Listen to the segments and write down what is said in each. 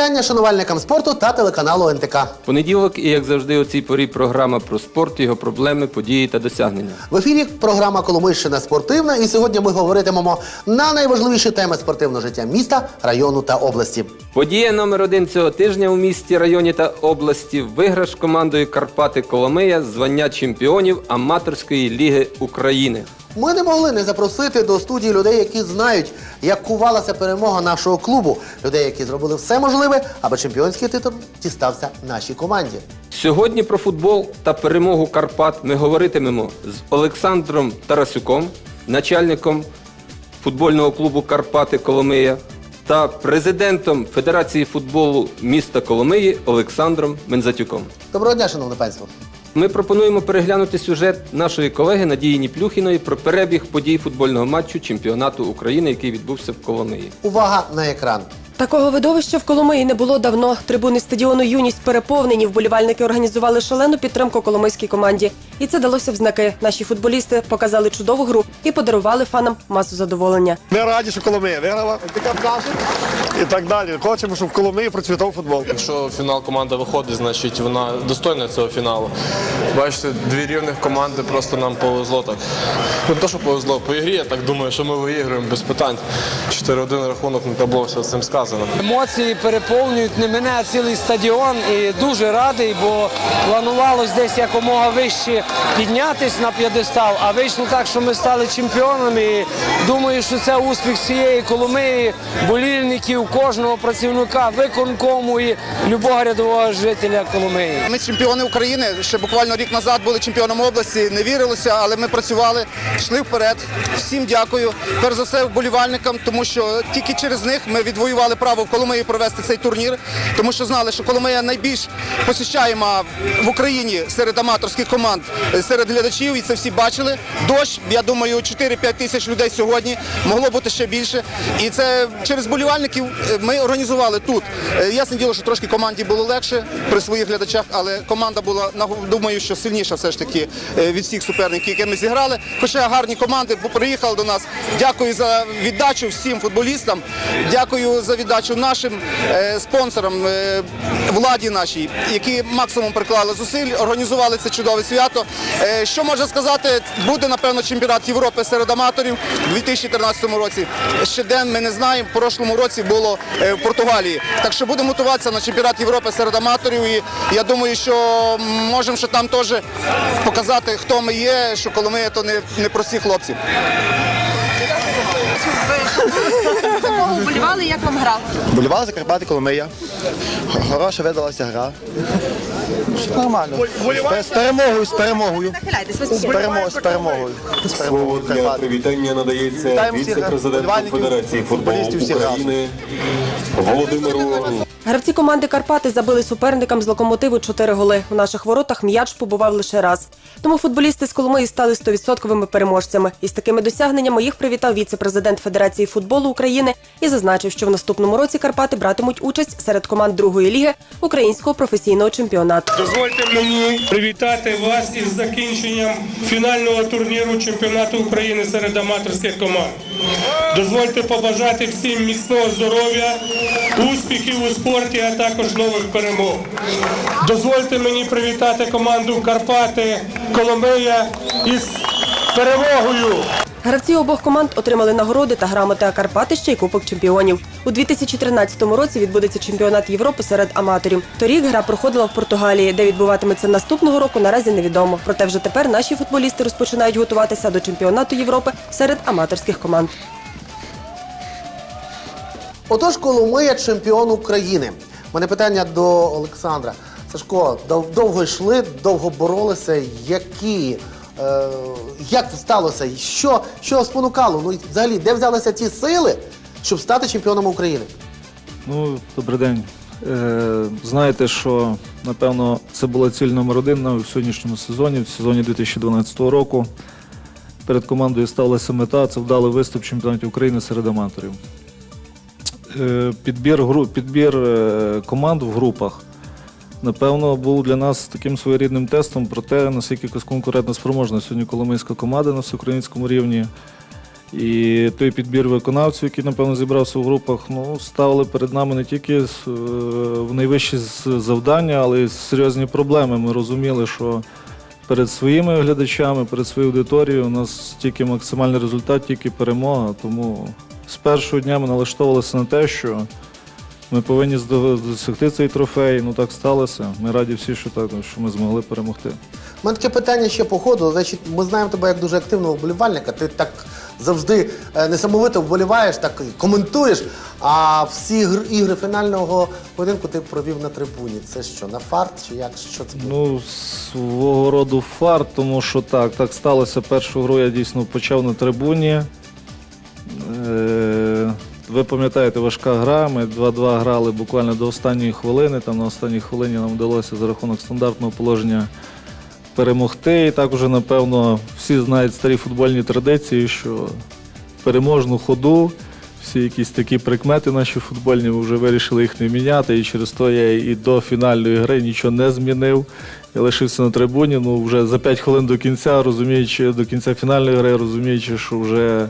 вітання шанувальникам спорту та телеканалу НТК. Понеділок і як завжди у цій порі програма про спорт, його проблеми, події та досягнення. В ефірі програма Коломийщина спортивна, і сьогодні ми говоритимемо на найважливіші теми спортивного життя міста, району та області. Подія номер один цього тижня у місті, районі та області виграш командою Карпати Коломия звання чемпіонів аматорської ліги України. Ми не могли не запросити до студії людей, які знають, як кувалася перемога нашого клубу, людей, які зробили все можливе, аби чемпіонський титул дістався нашій команді. Сьогодні про футбол та перемогу Карпат ми говоритимемо з Олександром Тарасюком, начальником футбольного клубу Карпати Коломия та президентом Федерації футболу міста Коломиї Олександром Мензатюком. Доброго дня, шановне панство. Ми пропонуємо переглянути сюжет нашої колеги Надії Ніплюхіної про перебіг подій футбольного матчу чемпіонату України, який відбувся в Коломиї. Увага на екран. Такого видовища в Коломиї не було давно. Трибуни стадіону Юність переповнені. Вболівальники організували шалену підтримку коломийській команді. І це далося в знаки. Наші футболісти показали чудову гру і подарували фанам масу задоволення. Ми раді, що Коломия виграла і так далі. Хочемо, щоб в Коломиї процвітав футбол. Якщо в фінал команда виходить, значить вона достойна цього фіналу. Бачите, дві рівних команди просто нам повезло так. Не те, що повезло, по ігрі, я так думаю, що ми виіграємо без питань. 4-1 рахунок на табло, все цим сказано. Емоції переповнюють не мене, а цілий стадіон. І дуже радий, бо планувалось десь якомога вище піднятись на п'єдестал, а вийшло так, що ми стали чемпіонами. І думаю, що це успіх всієї Коломиї, болільників, кожного працівника, виконкому і любого рядового жителя Коломиї. Ми чемпіони України. Ще буквально рік назад були чемпіоном області. Не вірилося, але ми працювали, йшли вперед. Всім дякую. Перш за все вболівальникам, тому що тільки через них ми відвоювали право в Коломиї провести цей турнір, тому що знали, що Коломия найбільш посіщаєма в Україні серед аматорських команд, е, серед глядачів, і це всі бачили. Дощ, я думаю, 4-5 тисяч людей сьогодні могло бути ще більше. І це через болівальників е, ми організували тут. Е, Ясне діло, що трошки команді було легше при своїх глядачах, але команда була думаю, що сильніша все ж таки від всіх суперників, які ми зіграли. Хоча гарні команди приїхали до нас. Дякую за віддачу всім футболістам. Дякую за віддачу нашим е, спонсорам, е, владі нашій, які максимум приклали зусиль, організували це чудове свято. Е, Що можна сказати, буде напевно чемпіонат Європи серед аматорів у 2013 році. Ще день ми не знаємо. В прошлому році було в Португалії. Так що будемо готуватися на чемпіонат Європи серед аматорів. І я думаю, що можемо ще там теж показати, хто ми є, що Коломия то не, не прості хлопці. Вболівали, як вам гра? Болівали за Карпати Коломия. Хороша видалася гра. Нормально. З перемогою, з перемогою. Нахиляйтесь, ви З перемогою, з перемогою. З перемогою Слово для Карпати. привітання надається Вітаємо всіх віце-президенту вболівальників, Федерації футболу футболістів всіх України Володимиру Гравці команди Карпати забили суперникам з локомотиву 4 голи. У наших воротах м'яч побував лише раз. Тому футболісти з Коломиї стали 100% переможцями. І з такими досягненнями їх привітав віце-президент Федерації футболу України і зазначив, що в наступному році Карпати братимуть участь серед команд другої ліги українського професійного чемпіонату. Дозвольте мені привітати вас із закінченням фінального турніру чемпіонату України серед аматорських команд. Дозвольте побажати всім міцного здоров'я, успіхів у спорті, а також нових перемог. Дозвольте мені привітати команду Карпати Коломия із перемогою. Гравці обох команд отримали нагороди та грамоти, а Карпати ще Кубок чемпіонів. У 2013 році відбудеться чемпіонат Європи серед аматорів. Торік гра проходила в Португалії, де відбуватиметься наступного року. Наразі невідомо. Проте вже тепер наші футболісти розпочинають готуватися до чемпіонату Європи серед аматорських команд. Отож, Коломия чемпіон України. У мене питання до Олександра. Сашко, дов- довго йшли, довго боролися. Які, е, як сталося? Що, що спонукало? Ну взагалі, де взялися ті сили, щоб стати чемпіоном України? Ну, добрий день. Е, знаєте, що напевно це була ціль номер один на сьогоднішньому сезоні, в сезоні 2012 року. Перед командою ставилася мета це вдалий виступ в України серед аматорів. Е, підбір, гру, підбір е, команд в групах, напевно, був для нас таким своєрідним тестом про те, наскільки конкурентно спроможна сьогодні коломийська команда на всеукраїнському рівні. І той підбір виконавців, який, напевно, зібрався в групах, ну, ставили перед нами не тільки е, в найвищі завдання, але й серйозні проблеми. Ми розуміли, що перед своїми глядачами, перед своєю аудиторією у нас тільки максимальний результат, тільки перемога. Тому з першого дня ми налаштовувалися на те, що ми повинні досягти цей трофей. Ну так сталося. Ми раді всі, що так, що ми змогли перемогти. У мене таке питання ще по ходу. Значить, ми знаємо тебе як дуже активного вболівальника. Ти так завжди е, несамовито вболіваєш, так коментуєш. А всі гр- ігри фінального поєдинку ти провів на трибуні. Це що, на фарт чи як? Що це було? Ну, свого роду фарт, тому що так, так сталося. Першу гру я дійсно почав на трибуні. Ви пам'ятаєте, важка гра. Ми 2-2 грали буквально до останньої хвилини. Там на останній хвилині нам вдалося за рахунок стандартного положення перемогти. І так уже, напевно, всі знають старі футбольні традиції, що переможну ходу, всі якісь такі прикмети наші футбольні, ми вже вирішили їх не міняти. І через то я і до фінальної гри нічого не змінив. Я лишився на трибуні. Ну вже за 5 хвилин до кінця, розуміючи, до кінця фінальної гри, розуміючи, що вже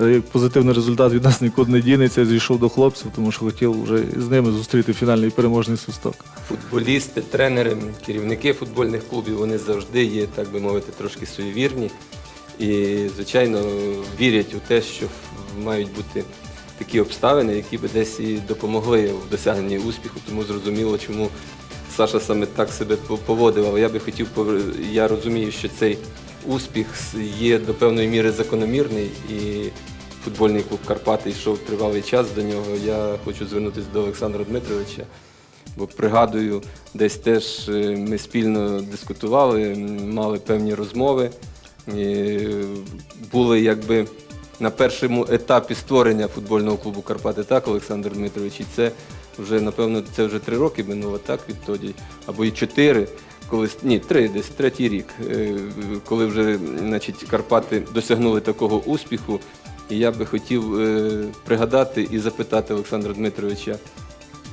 е, позитивний результат від нас нікуди не дінеться, зійшов до хлопців, тому що хотів вже з ними зустріти фінальний переможний свисток. Футболісти, тренери, керівники футбольних клубів вони завжди є, так би мовити, трошки суєвірні. І, звичайно, вірять у те, що мають бути такі обставини, які би десь і допомогли в досягненні успіху. Тому зрозуміло, чому Саша саме так себе по- поводив. Але я би хотів я розумію, що цей успіх є до певної міри закономірний і футбольний клуб Карпати йшов тривалий час до нього. Я хочу звернутися до Олександра Дмитровича. Бо пригадую, десь теж е, ми спільно дискутували, мали певні розмови. І були якби на першому етапі створення футбольного клубу Карпати, так, Олександр Дмитрович, і це вже, напевно, це вже три роки минуло, так, відтоді, або і чотири, коли ні, три, десь третій рік, е, коли вже значить, Карпати досягнули такого успіху. І я би хотів е, пригадати і запитати Олександра Дмитровича.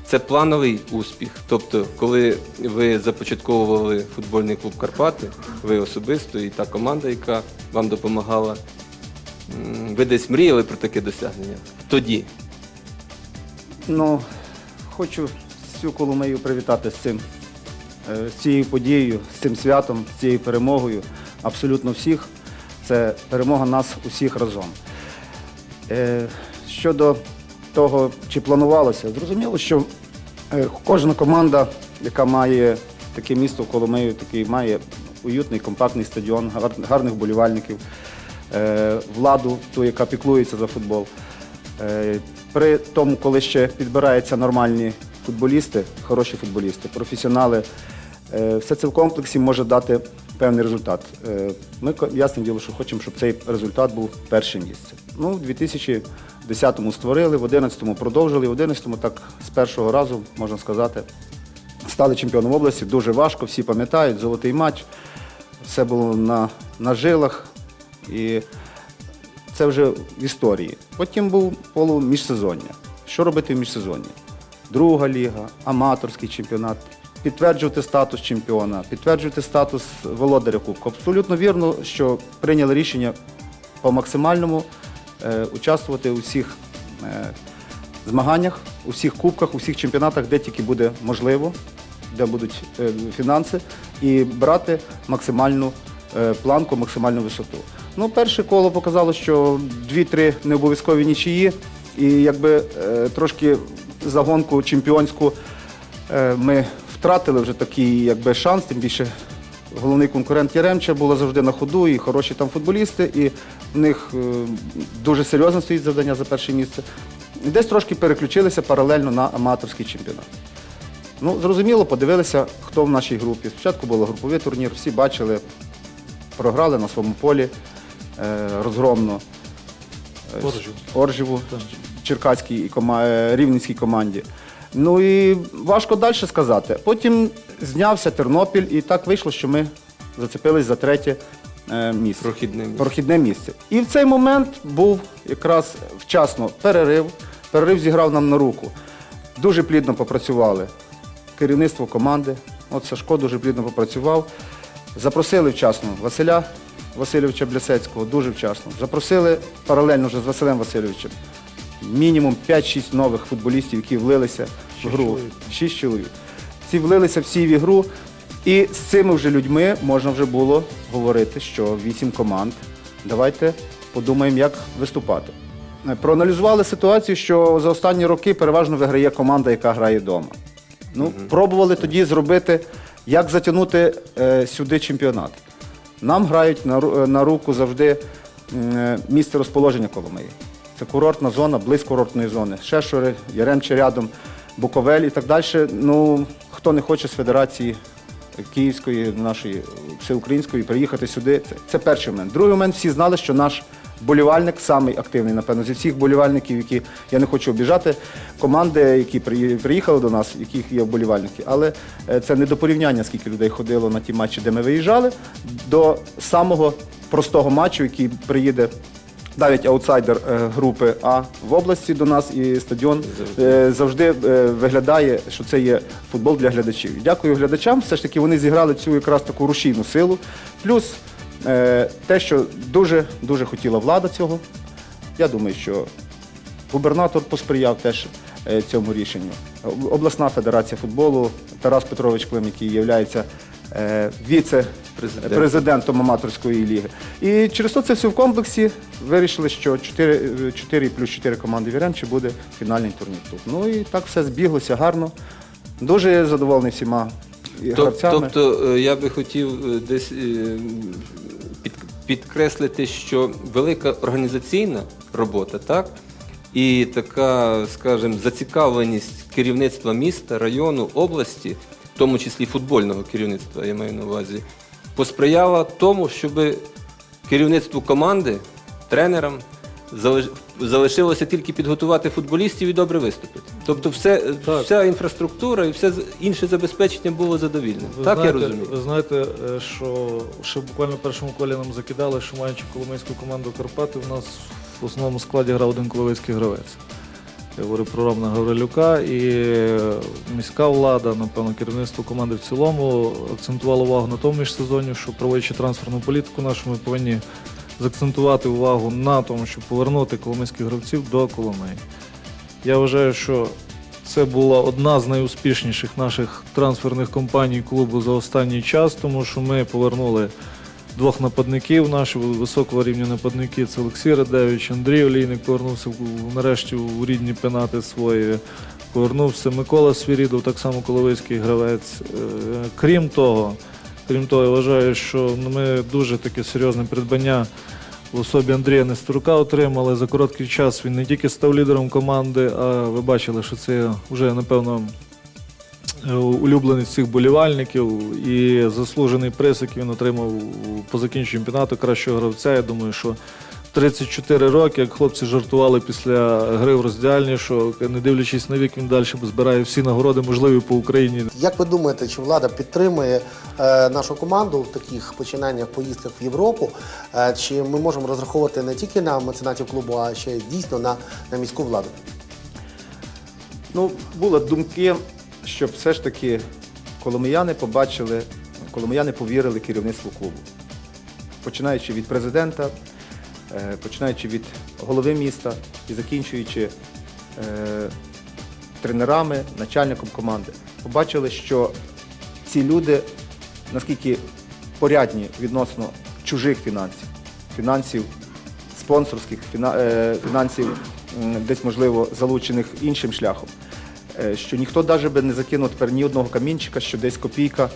Це плановий успіх. Тобто, коли ви започатковували футбольний клуб Карпати, ви особисто і та команда, яка вам допомагала, ви десь мріяли про таке досягнення? Тоді. Ну, хочу всю Коломию привітати з цим, з цією подією, з цим святом, з цією перемогою. Абсолютно всіх. Це перемога нас усіх разом. Е, Щодо того, чи планувалося, зрозуміло, що е, кожна команда, яка має таке місто Коломию, такий має уютний, компактний стадіон, гарних вболівальників, е, владу, ту, яка піклується за футбол. Е, При тому, коли ще підбираються нормальні футболісти, хороші футболісти, професіонали, е, все це в комплексі може дати певний результат. Е, Ми, ясне діло, що хочемо, щоб цей результат був перше місце. Ну, в 2010-му створили, в 2011-му продовжили, в 2011-му так з першого разу, можна сказати, стали чемпіоном області. Дуже важко, всі пам'ятають, золотий матч. Все було на, на жилах. І це вже в історії. Потім був полу міжсезоння. Що робити в міжсезонні? Друга ліга, аматорський чемпіонат, підтверджувати статус чемпіона, підтверджувати статус володаря Кубку. Абсолютно вірно, що прийняли рішення по максимальному е, участвувати у всіх е, змаганнях, у всіх кубках, у всіх чемпіонатах, де тільки буде можливо, де будуть е, фінанси, і брати максимальну планку, максимальну висоту. Ну, перше коло показало, що 2-3 необов'язкові нічиї, і якби трошки загонку чемпіонську ми втратили вже такий якби, шанс, тим більше головний конкурент Яремча була завжди на ходу, і хороші там футболісти, і в них е, дуже серйозно стоїть завдання за перше місце. І десь трошки переключилися паралельно на аматорський чемпіонат. Ну, зрозуміло, подивилися, хто в нашій групі. Спочатку був груповий турнір, всі бачили, програли на своєму полі е, розгромно. Е. Оржеву, Черкаській і кома- е, Рівненській команді. Ну і важко далі сказати. Потім знявся Тернопіль, і так вийшло, що ми зацепились за третє е, місце. Прохідне місце. Прохідне місце. І в цей момент був якраз вчасно перерив. Перерив зіграв нам на руку. Дуже плідно попрацювали керівництво команди. От Сашко дуже плідно попрацював. Запросили вчасно Василя Васильовича Блясецького дуже вчасно. Запросили паралельно вже з Василем Васильовичем мінімум 5-6 нових футболістів, які влилися в гру. Шість чоловік. Ці влилися всі в ігру. І з цими вже людьми можна вже було говорити, що вісім команд. Давайте подумаємо, як виступати. Е, Проаналізували ситуацію, що за останні роки переважно виграє команда, яка грає вдома. Ну, пробували тоді зробити, як затягнути е, сюди чемпіонат. Нам грають на, ру- на руку завжди м, е, місце розположення Коломиї. Це курортна зона, близько курортної зони. Шешури, Яремче рядом, Буковель і так далі. Ну, хто не хоче з федерації Київської, нашої всеукраїнської, приїхати сюди. Це, це перший момент. Другий момент, всі знали, що наш болівальник самий активний, напевно, зі всіх болівальників, які я не хочу обіжати, команди, які приїхали до нас, яких є вболівальники. Але е, це не до порівняння, скільки людей ходило на ті матчі, де ми виїжджали, до самого простого матчу, який приїде навіть аутсайдер е, групи А в області до нас і стадіон е, завжди е, виглядає, що це є футбол для глядачів. Дякую глядачам. Все ж таки вони зіграли цю якраз таку рушійну силу. Плюс те, що дуже дуже хотіла влада цього. Я думаю, що губернатор посприяв теж цьому рішенню. Обласна федерація футболу Тарас Петрович Клим, який є віце-президентом аматорської ліги. І через то це все в комплексі вирішили, що 4, 4 плюс 4 команди Вірем чи буде фінальний турнір тут. Ну і так все збіглося гарно. Дуже задоволений всіма і гравцями. Тобто е, я би хотів е, десь е, під, підкреслити, що велика організаційна робота, так? І така, скажімо, зацікавленість керівництва міста, району, області, в тому числі футбольного керівництва, я маю на увазі, посприяла тому, щоб керівництву команди, тренерам залишилося тільки підготувати футболістів і добре виступити. Тобто все, вся інфраструктура і все інше забезпечення було задовільне. Ви так знаєте, я розумію. Ви знаєте, е, що ще буквально в першому колі нам закидали, що маючи коломийську команду Карпати, в нас в основному складі грав один коломийський гравець. Я говорю про Романа Гаврилюка і міська влада, напевно, керівництво команди в цілому акцентувало увагу на тому міжсезонні, що проводячи трансферну політику нашу, ми повинні закцентувати увагу на тому, щоб повернути коломийських гравців до Коломиї. Я вважаю, що це була одна з найуспішніших наших трансферних компаній клубу за останній час, тому що ми повернули двох нападників, наші високого рівня нападники. Це Олексій Радевич, Андрій Олійник повернувся нарешті у рідні пенати свої. Повернувся Микола Свірідов, так само коловицький гравець. Е, Крім того, крім того, я вважаю, що ну, ми дуже таке серйозне придбання в особі Андрія Нестерука отримали. За короткий час він не тільки став лідером команди, а ви бачили, що це вже, напевно, улюблений цих болівальників і заслужений приз, який він отримав по закінченню чемпіонату кращого гравця. Я думаю, що 34 роки, як хлопці жартували після гри в роздяльні, що не дивлячись на вік, він далі збирає всі нагороди, можливі по Україні. Як ви думаєте, чи влада підтримує е, нашу команду в таких починаннях поїздках в Європу? Е, чи ми можемо розраховувати не тільки на меценатів клубу, а ще й дійсно на, на міську владу? Ну, були думки, щоб все ж таки коломияни побачили, коломияни повірили керівництву клубу. Починаючи від президента, е, починаючи від голови міста і закінчуючи е, тренерами, начальником команди. Побачили, що ці люди наскільки порядні відносно чужих фінансів, фінансів спонсорських, е, фінансів десь, можливо, залучених іншим шляхом. Е, Що ніхто навіть би не закинув тепер ні одного камінчика, що десь копійка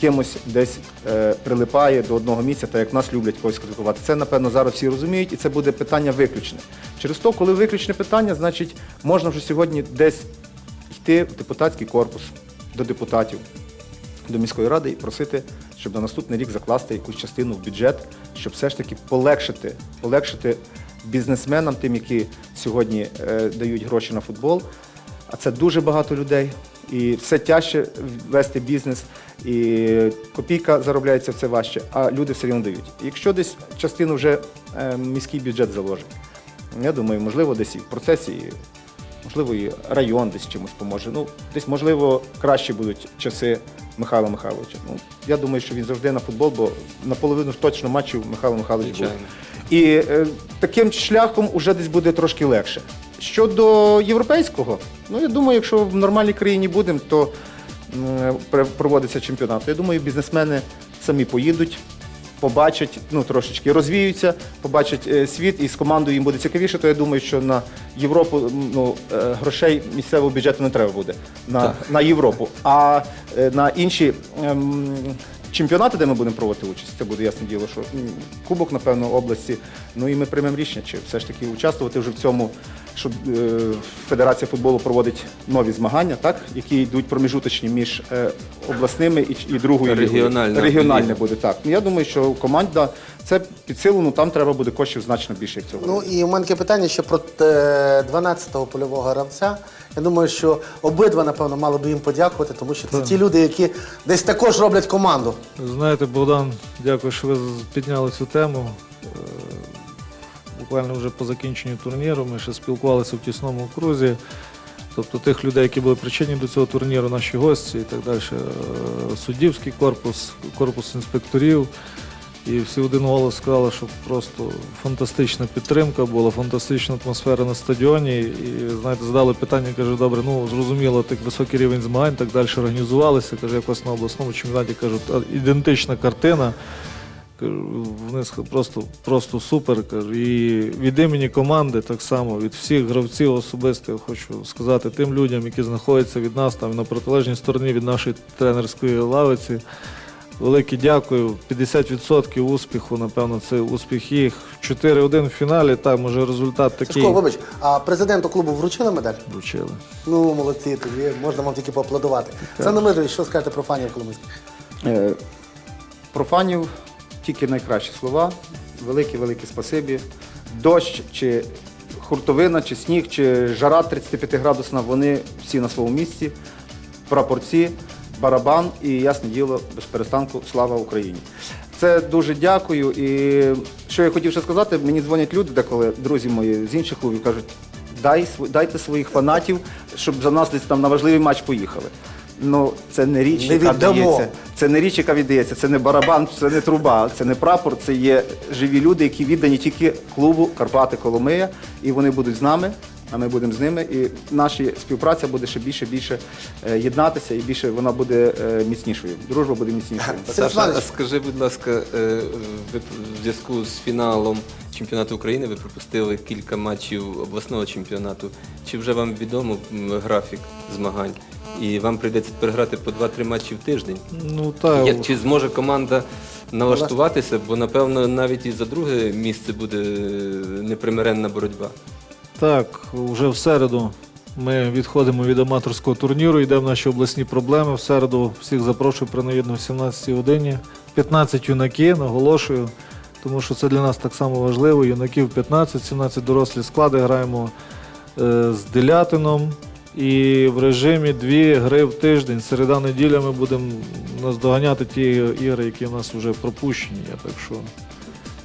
кимось десь е, прилипає до одного місця, так як нас люблять когось критикувати. Це, напевно, зараз всі розуміють, і це буде питання виключне. Через то, коли виключне питання, значить, можна вже сьогодні десь йти в депутатський корпус до депутатів, до міської ради і просити, щоб на наступний рік закласти якусь частину в бюджет, щоб все ж таки полегшити, полегшити бізнесменам, тим, які сьогодні е, дають гроші на футбол. А це дуже багато людей. І все тяжче вести бізнес, і копійка заробляється все важче, а люди все рівно дають. Якщо десь частину вже е, міський бюджет заложить, я думаю, можливо, десь і в процесі і Можливо, і район десь чимось поможе. Ну, десь, можливо, кращі будуть часи Михайла Михайловича. Ну, я думаю, що він завжди на футбол, бо наполовину точно матчів Михайло Михайлович був. І е, таким шляхом уже десь буде трошки легше. Щодо європейського, ну я думаю, якщо в нормальній країні будемо, то проводиться чемпіонат. Я думаю, бізнесмени самі поїдуть, побачать, ну трошечки розвіються, побачать е, світ і з командою їм буде цікавіше, то я думаю, що на Європу ну, е, грошей місцевого бюджету не треба буде на, на Європу. А е, на інші ем, чемпіонати, де ми будемо проводити участь, це буде ясне діло, що Кубок, напевно, області. Ну і ми приймемо рішення, чи все ж таки участвувати вже в цьому, щоб е, Федерація футболу проводить нові змагання, так, які йдуть проміжуточні між е, обласними і, і другою лігою. Регіональне буде так. Ну, я думаю, що команда це під силу, ну там треба буде коштів значно більше як цього. Ну і у мене питання ще про е, 12-го польового гравця. Я думаю, що обидва, напевно, мали би їм подякувати, тому що це ті люди, які десь також роблять команду. Знаєте, Богдан, дякую, що ви підняли цю тему. Буквально вже по закінченню турніру ми ще спілкувалися в тісному крузі. Тобто тих людей, які були причетні до цього турніру, наші гості і так далі, е, суддівський корпус, корпус інспекторів. І всі один голос сказали, що просто фантастична підтримка була, фантастична атмосфера на стадіоні. І знаєте, задали питання, каже, добре, ну зрозуміло, так високий рівень змагань, так далі організувалися. Каже, якось на обласному чемпіонаті кажуть, ідентична картина. Вони просто, просто супер. Кажу. І від імені команди так само, від всіх гравців особисто я хочу сказати тим людям, які знаходяться від нас там на протилежній стороні від нашої тренерської лавиці. Велике дякую. 50% успіху, напевно, це успіх їх. 4-1 в фіналі, так, може результат такий. Сашко, вибач, а президенту клубу вручили медаль? Вручили. Ну, молодці, тобі можна вам тільки поаплодувати. Це Мирович, що скажете про фанів Коломийських? Е, Про фанів тільки найкращі слова. Велике-велике спасибі. Дощ чи хуртовина, чи сніг, чи жара 35 градусна, вони всі на своєму місці. Прапорці, барабан і ясне діло, без перестанку слава Україні. Це дуже дякую. І що я хотів ще сказати, мені дзвонять люди, деколи друзі мої з інших клубів кажуть, дай дайте своїх фанатів, щоб за нас десь там на важливий матч поїхали. Ну, це не річ, Не яка віддамо. Це не річ, яка віддається, це не барабан, це не труба, це не прапор, це є живі люди, які віддані тільки клубу Карпати Коломия, і вони будуть з нами. А ми будемо з ними, і наша співпраця буде ще більше більше е, єднатися, і більше вона буде е, міцнішою. Дружба буде міцнішою. Саша, а скажи, будь ласка, е, ви в зв'язку з фіналом чемпіонату України ви пропустили кілька матчів обласного чемпіонату. Чи вже вам відомо м, графік змагань? І вам прийдеться тепер грати по 2-3 матчі в тиждень? Ну так. Я- Чи зможе команда налаштуватися? Бо напевно навіть і за друге місце буде непримиренна боротьба. Так, вже в середу ми відходимо від аматорського турніру, йдемо в наші обласні проблеми. В середу всіх запрошую принагідно в 17 годині. 15 юнаки, наголошую, тому що це для нас так само важливо. Юнаків 15, 17 дорослі склади граємо е, з Делятином. І в режимі дві гри в тиждень. Середа неділя ми будемо наздоганяти ті ігри, які в нас вже пропущені. Я Так що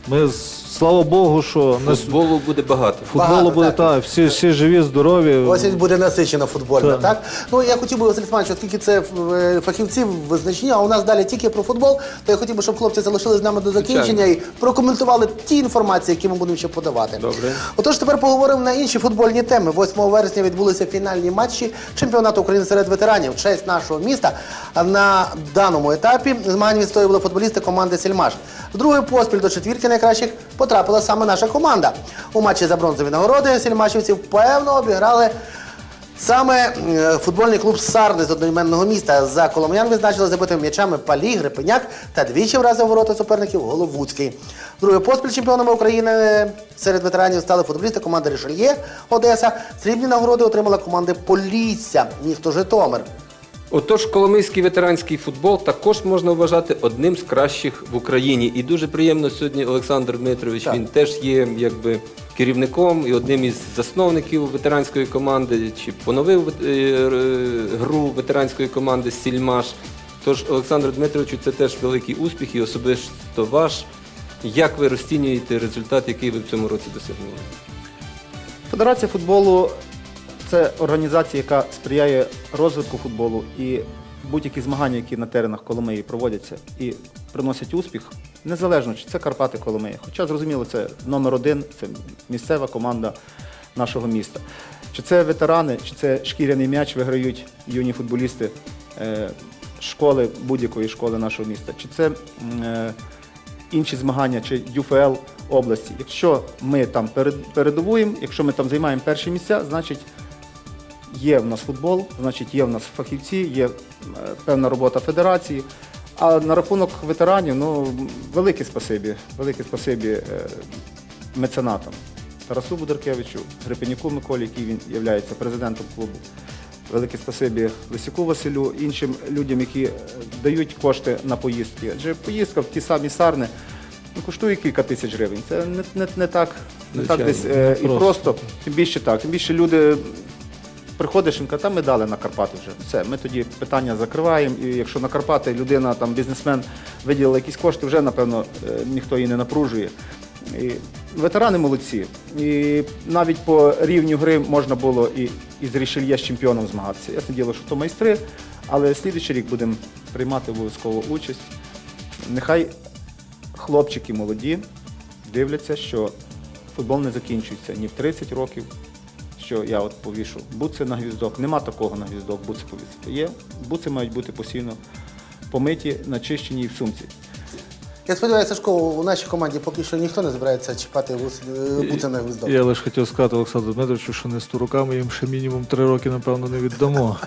ми, слава Богу, що с- Футболу буде багато. Футболу Багато, буде так. так, всі, всі живі, здорові. Осінь буде насичена футбольна, Так. так? Ну я хотів би, Василь Іванович, оскільки це е, фахівці визначні, а у нас далі тільки про футбол, то я хотів би, щоб хлопці залишились з нами до закінчення і прокоментували ті інформації, які ми будемо ще подавати. Добре. Отож, тепер поговоримо на інші футбольні теми. 8 вересня відбулися фінальні матчі чемпіонату України серед ветеранів. Честь нашого міста на даному етапі змагань відстоювали футболісти команди Сільмаш. Вдруге поспіль до четвірки найкращих потрапила саме наша команда. У матчі за бронзові нагороди сільмашівців певно обіграли Саме футбольний клуб Сарни з одноіменного міста за Коломиян визначили забитими м'ячами Палі, Грипеняк та двічі вразив ворота суперників Головуцький. Друге поспіль чемпіонами України серед ветеранів стали футболісти команди Рішельє Одеса. Срібні нагороди отримала команда Полісся, місто Житомир. Отож, коломийський ветеранський футбол також можна вважати одним з кращих в Україні. І дуже приємно сьогодні Олександр Дмитрович. Так. Він теж є якби керівником і одним із засновників ветеранської команди, чи поновив е, е, гру ветеранської команди Сільмаш. Тож, Олександру Дмитровичу, це теж великий успіх і особисто ваш. Як ви розцінюєте результат, який ви в цьому році досягнули? Федерація футболу Це організація, яка сприяє розвитку футболу і будь-які змагання, які на теренах Коломиї проводяться і приносять успіх, незалежно чи це Карпати Коломиї. Хоча, зрозуміло, це номер один, це місцева команда нашого міста. Чи це ветерани, чи це шкіряний м'яч виграють юні футболісти е, школи, будь-якої школи нашого міста, чи це е, інші змагання, чи ЮФЛ області. Якщо ми там передовуємо, якщо ми там займаємо перші місця, значить є в нас футбол, значить є в нас фахівці, є е, певна робота федерації. А на рахунок ветеранів, ну, велике спасибі, велике спасибі е, меценатам. Тарасу Бударкевичу, Грипеняку Миколі, який він є президентом клубу. Велике спасибі Лисяку Василю, іншим людям, які е, дають кошти на поїздки. Адже поїздка в ті самі сарни ну, коштує кілька тисяч гривень. Це не, не, не так, не так десь е, і не просто. Тим більше так. Тим більше люди приходиш і кажуть, там ми дали на Карпати вже. Все, ми тоді питання закриваємо. І якщо на Карпати людина, там бізнесмен виділила якісь кошти, вже напевно е, ніхто її не напружує. І ветерани молодці. І навіть по рівню гри можна було і, і з Рішельє з чемпіоном змагатися. Ясне діло, що то майстри, але слідуючий рік будемо приймати обов'язково участь. Нехай хлопчики молоді дивляться, що футбол не закінчується ні в 30 років, що я от повішу буци на гвіздок. Нема такого на гвіздок, буци повісити. Є, буци мають бути постійно помиті, начищені і в сумці. Я сподіваюся, Сашко, у нашій команді поки що ніхто не збирається чіпати буци на гвіздок. Я лише хотів сказати Олександру Дмитровичу, що не з туруками їм ще мінімум три роки, напевно, не віддамо.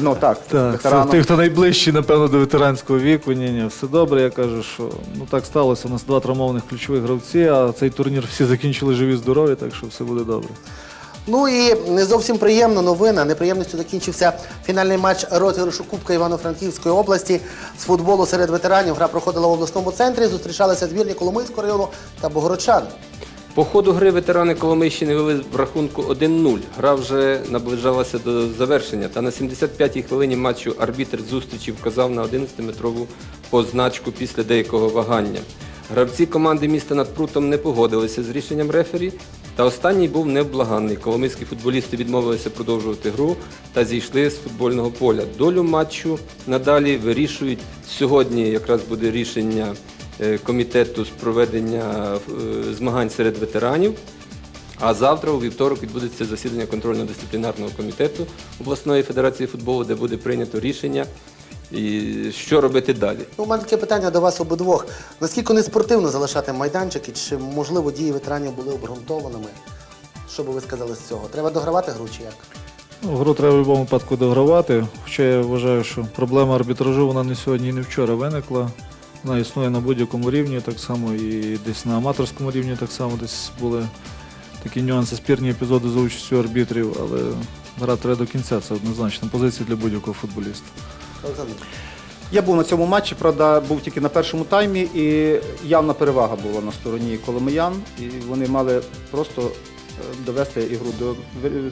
Ну так, Так, тих, хто найближчий, напевно, до ветеранського віку. Ні, ні, все добре. Я кажу, що ну так сталося. У нас два травмованих ключових гравці, а цей турнір всі закінчили живі, здорові, так що все буде добре. Ну і не зовсім приємна новина. Неприємністю закінчився фінальний матч розіграшу Кубка Івано-Франківської області з футболу серед ветеранів. Гра проходила в обласному центрі. Зустрічалися збірні Коломийського району та Богородчан. По ходу гри ветерани Коломийщини вели в рахунку 1-0. Гра вже наближалася до завершення. Та на 75-й хвилині матчу арбітр зустрічі вказав на 11-метрову позначку після деякого вагання. Гравці команди міста над Прутом не погодилися з рішенням рефері, та останній був невблаганний. Коломийські футболісти відмовилися продовжувати гру та зійшли з футбольного поля. Долю матчу надалі вирішують. Сьогодні якраз буде рішення е, комітету з проведення е, змагань серед ветеранів. А завтра, у вівторок, відбудеться засідання контрольно-дисциплінарного комітету обласної федерації футболу, де буде прийнято рішення, і що робити далі. Ну, у мене таке питання до вас обидвох. Наскільки не спортивно залишати майданчик і чи можливо дії ветеранів були обґрунтованими? Що би ви сказали з цього? Треба догравати гру чи як? Ну, гру треба в будь-якому випадку догравати. Хоча я вважаю, що проблема арбітражу вона не сьогодні і не вчора виникла. Вона існує на будь-якому рівні, так само і десь на аматорському рівні так само десь були такі нюанси, спірні епізоди за участю арбітрів, але гра треба до кінця, це однозначно позиція для будь-якого футболіста. Я був на цьому матчі, правда, був тільки на першому таймі, і явна перевага була на стороні Коломиян. І вони мали просто е, довести ігру до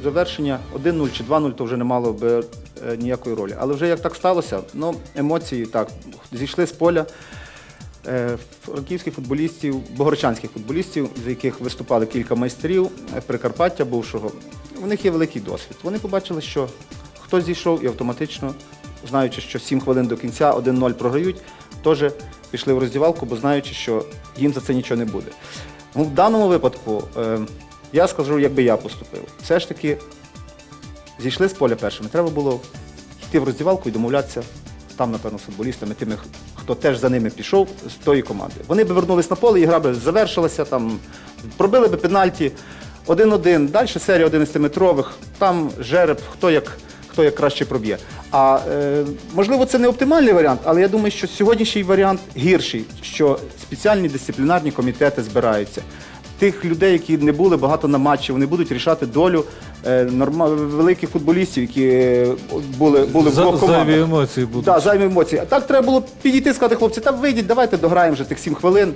завершення. 1-0 чи 2-0 то вже не мало би е, ніякої ролі. Але вже як так сталося, ну, емоції так, зійшли з поля. Е, Франківських футболістів, богородчанських футболістів, з яких виступали кілька майстрів Прикарпаття бувшого, у них є великий досвід. Вони побачили, що хтось зійшов і автоматично, знаючи, що 7 хвилин до кінця 1-0 програють, теж пішли в роздівалку, бо знаючи, що їм за це нічого не буде. Ну, в даному випадку е, я скажу, як би я поступив. Все ж таки зійшли з поля першими. Треба було йти в роздівалку і домовлятися там, напевно, з футболістами, тими, хто теж за ними пішов з тої команди. Вони б вернулись на поле, і гра би завершилася, там, пробили би пенальті 1-1, далі серія 11-метрових, там жереб, хто як, хто як краще проб'є. А е, можливо, це не оптимальний варіант, але я думаю, що сьогоднішній варіант гірший, що спеціальні дисциплінарні комітети збираються. Тих людей, які не були багато на матчі, вони будуть рішати долю е, норма... великих футболістів, які е, були, були в За- двох командах. зайві емоції будуть. Да, зайві емоції. А так треба було підійти і сказати, хлопці, та вийдіть, давайте дограємо вже тих 7 хвилин,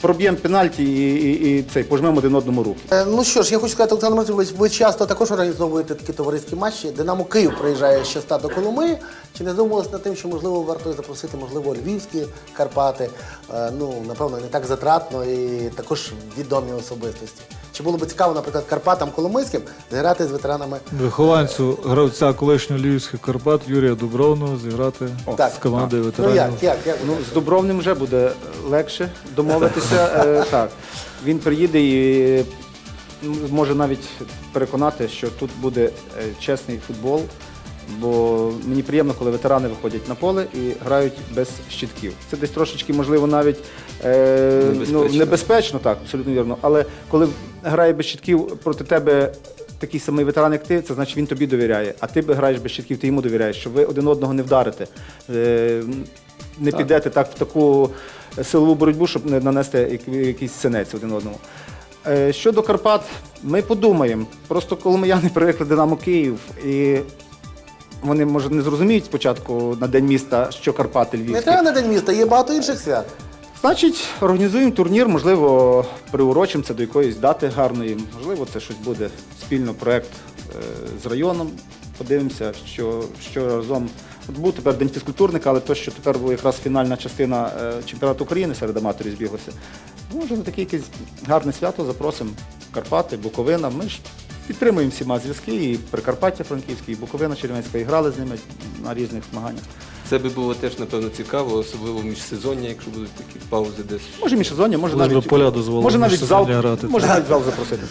проб'ємо пенальті і, і, і цей, пожмемо один одному руки. Е, Ну що ж, я хочу сказати, Олександр Дмитрович, ви часто також організовуєте такі товариські матчі. Динамо Київ приїжджає ще ста до Коломи. Чи не задумувалися над тим, що можливо варто запросити, можливо, львівські Карпати? Е, Ну, напевно, не так затратно і також відомі особистості. Чи було б цікаво, наприклад, Карпатам Коломийським зіграти з ветеранами Вихованцю гравця колишнього Львівських Карпат Юрія Дубровного зіграти Так. з командою Ну як, як, як? Ну, з Дубровним вже буде легше домовитися. Е, так. Він приїде і ну, може навіть переконати, що тут буде е, чесний футбол. Бо мені приємно, коли ветерани виходять на поле і грають без щитків. Це десь трошечки, можливо, навіть е, ну, Небезпечно. небезпечно, так, абсолютно вірно. Але коли грає без щитків проти тебе такий самий ветеран, як ти, це значить він тобі довіряє. А ти граєш без щитків, ти йому довіряєш, що ви один одного не вдарите. Е, не підете так в таку силову боротьбу, щоб не нанести якийсь синець один одному. Е, Щодо Карпат, ми подумаємо. Просто коломияни привикли Динамо Київ, і вони, може, не зрозуміють спочатку на День міста, що Карпати Не треба на день міста, є багато інших свят. Значить, організуємо турнір, можливо, приурочимо це до якоїсь дати гарної. Можливо, це щось буде спільно проект е, з районом. Подивимося, що, що разом. От був тепер день фізкультурника, але то, що тепер була якраз фінальна частина е, чемпіонату України серед аматорів збіглося. Може, на таке якесь гарне свято запросимо Карпати, Буковина. Ми ж підтримуємо всіма зв'язки, і Прикарпаття Франківське, і Буковина Червенська, і грали з ними на різних змаганнях. Це би було теж, напевно, цікаво, особливо міжсезоння, якщо будуть такі паузи десь. Може між сезоння, може навіть поля дозволили може навіть зал, міжсезоння грати. може навіть зал запросити.